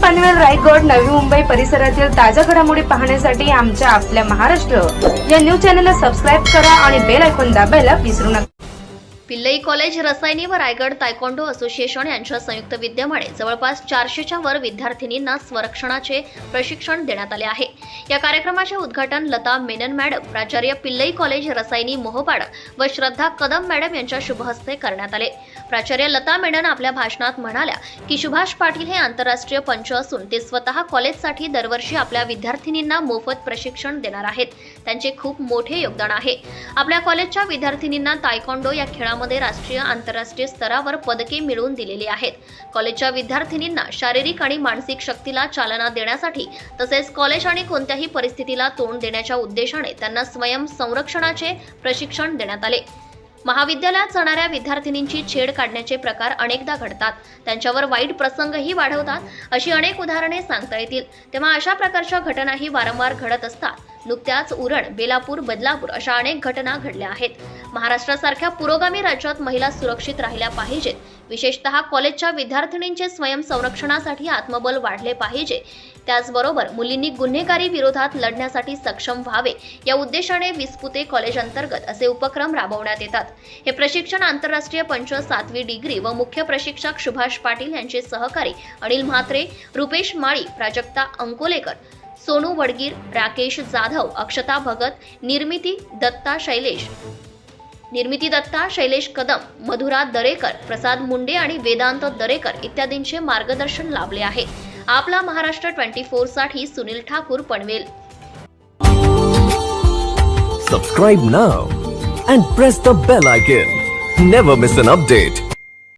रायगड नवी मुंबई परिसरातील ताज्या घडामोडी पाहण्यासाठी आमच्या आपल्या महाराष्ट्र. या न्यूज चॅनलला सबस्क्राईब करा आणि बेल ऐकून दाबायला विसरू नका. पिल्लई कॉलेज रसायनी व रायगड तायकोंडो असोसिएशन यांच्या संयुक्त विद्यमाने जवळपास चारशेच्या वर विद्यार्थिनींना स्वरक्षणाचे प्रशिक्षण देण्यात आले आहे. या कार्यक्रमाचे उद्घाटन लता मेनन मॅडम प्राचार्य पिल्लई कॉलेज रसायनी मोहपाड व श्रद्धा कदम मॅडम यांच्या शुभहस्ते करण्यात आले. प्राचार्य लता मेनन आपल्या भाषणात म्हणाल्या की सुभाष पाटील हे आंतरराष्ट्रीय पंच असून ते स्वतः कॉलेजसाठी दरवर्षी आपल्या विद्यार्थिनींना मोफत प्रशिक्षण देणार आहेत. त्यांचे खूप मोठे योगदान आहे. आपल्या कॉलेजच्या विद्यार्थिनींना तायकोंडो या खेळामध्ये राष्ट्रीय आंतरराष्ट्रीय स्तरावर पदके मिळवून दिलेली आहेत. कॉलेजच्या विद्यार्थिनींना शारीरिक आणि मानसिक शक्तीला चालना देण्यासाठी तसेच कॉलेज आणि कोणत्याही परिस्थितीला तोंड देण्याच्या उद्देशाने त्यांना स्वयं संरक्षणाचे प्रशिक्षण देण्यात आले. महाविद्यालयात जाणाऱ्या विद्यार्थिनींची छेड काढण्याचे प्रकार अनेकदा घडतात. त्यांच्यावर वाईट प्रसंगही वाढवतात अशी अनेक उदाहरणे सांगता येतील. तेव्हा अशा प्रकारच्या घटनाही वारंवार घडत असतात. नुकत्याच उरण बेलापूर बदलापूर अशा अनेक घटना घडल्या आहेत. महाराष्ट्रासारख्या पुरोगामी राज्यात महिला सुरक्षित राहिल्या पाहिजेत. विशेषतः कॉलेजच्या विद्यार्थिनींचे स्वयं संरक्षणासाठी आत्मबल वाढले पाहिजे. त्याचबरोबर मुलींनी गुन्हेगारी विरोधात लढण्यासाठी सक्षम व्हावे. या उद्देशाने विस्पुते कॉलेज अंतर्गत असे उपक्रम राबवण्यात येतात. हे प्रशिक्षण आंतरराष्ट्रीय पंच सातवी डिग्री व मुख्य प्रशिक्षक सुभाष पाटील यांचे सहकारी अनिल म्हात्रे रुपेश माळी प्राजक्ता अंकोलेकर सोनू वडगीर राकेश जाधव अक्षता भगत निर्मिती दत्ता शैलेश निर्मिती दत्ता शैलेश कदम मधुरा दरेकर प्रसाद मुंडे आणि वेदांत दरेकर इत्यादींचे मार्गदर्शन लाभले आहे. आपला Maharashtra twenty फोरसाठी Sunil Thakur Panvel. Subscribe now and press the bell icon never miss an update